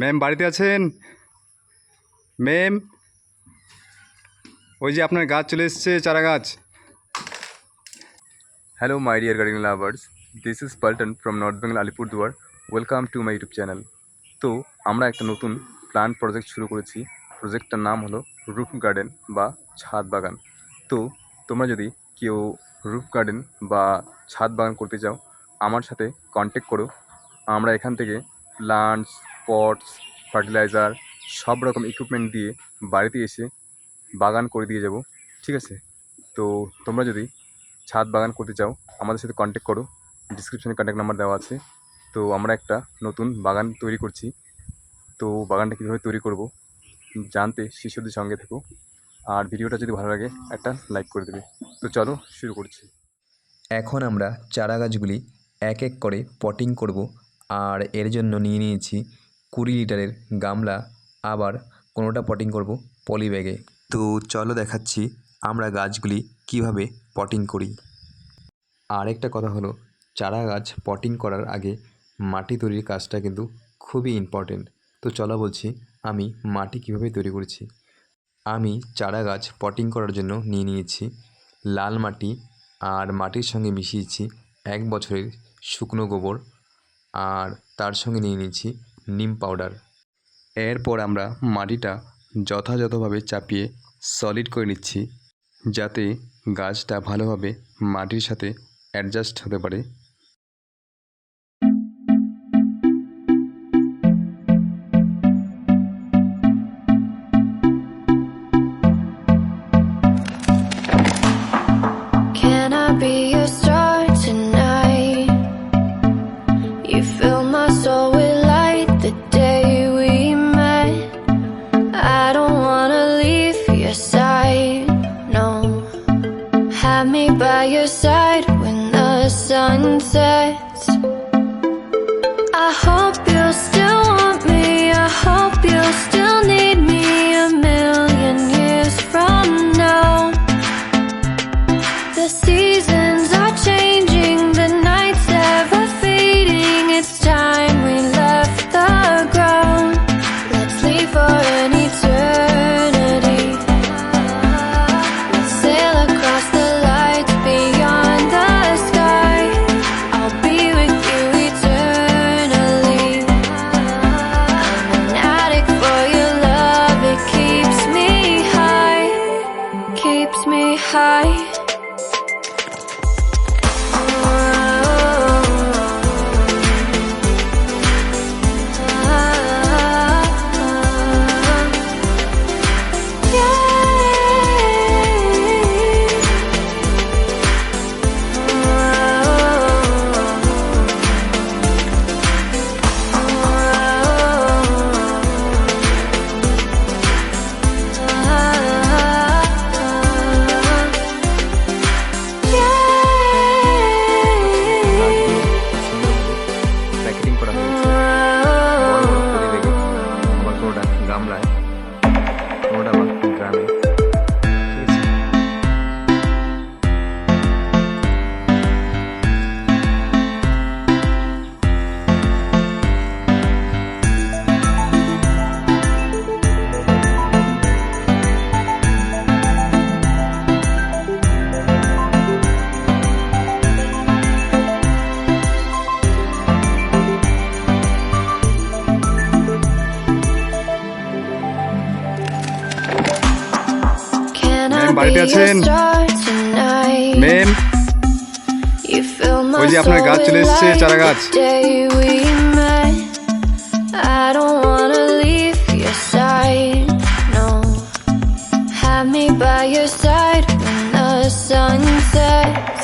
Ma'am বাড়িতে আছেন? Ma'am ওই যে আপনার গাছ চলে এসছে, চারা গাছ। Hello my dear garden lovers this is Paltan from North Bengal Alipurduar welcome to my YouTube channel তো, আমরা একটা নতুন প্লান্ট প্রজেক্ট শুরু করেছি। প্রজেক্টটার নাম হলো রুফ গার্ডেন বা ছাদ বাগান। তো, তোমরা যদি কেউ রুফ গার্ডেন বা ছাদ বাগান করতে চাও, আমার সাথে কন্ট্যাক্ট করো। আমরা এখান থেকে প্লান্টস পটস, ফার্টিলাইজার, সব রকম ইকুইপমেন্ট দিয়ে বাড়িতে এসে বাগান করে দিয়ে যাব, ঠিক আছে? তো তোমরা যদি ছাদ বাগান করতে চাও, আমাদের সাথে কন্ট্যাক্ট করো ডিসক্রিপশনে কন্ট্যাক্ট নাম্বার দেওয়া আছে। তো আমরা একটা নতুন বাগান তৈরি করছি। তো বাগানটা কীভাবে তৈরি করব, জানতে শিশুদের সঙ্গে থেকো। আর ভিডিওটা যদি ভালো লাগে, একটা লাইক করে দেবে। তো চলো শুরু করছি। এখন আমরা চারা গাছগুলি এক এক করে পটিং করব, আর এর জন্য নিয়ে নিয়েছি কুড়ি লিটারের গামলা আবার কোনোটা পটিং করব পলি ব্যাগে তো চলো দেখাচ্ছি আমরা গাছগুলি কীভাবে পটিং করি। আরেকটা কথা হলো, চারা গাছ পটিং করার আগে মাটি তৈরির কাজটা কিন্তু খুবই ইম্পর্টেন্ট তো চলো বলছি, আমি মাটি কীভাবে তৈরি করেছি? আমি চারা গাছ পটিং করার জন্য নিয়ে নিয়েছি লাল মাটি আর মাটির সঙ্গে মিশিয়েছি এক বছরের শুকনো গোবর আর তার সঙ্গে নিয়ে নিয়েছি নিম পাউডার। এরপর আমরা মাটিটা যথাযথভাবে চাপিয়ে সলিড করে নিচ্ছি, যাতে গাছটা ভালোভাবে মাটির সাথে অ্যাডজাস্ট হতে পারে। sunset বাড়িতে আছেন? মেম ওই যে আপনার গাছ চলে এসছে চারা গাছ। By your side when the sun sets.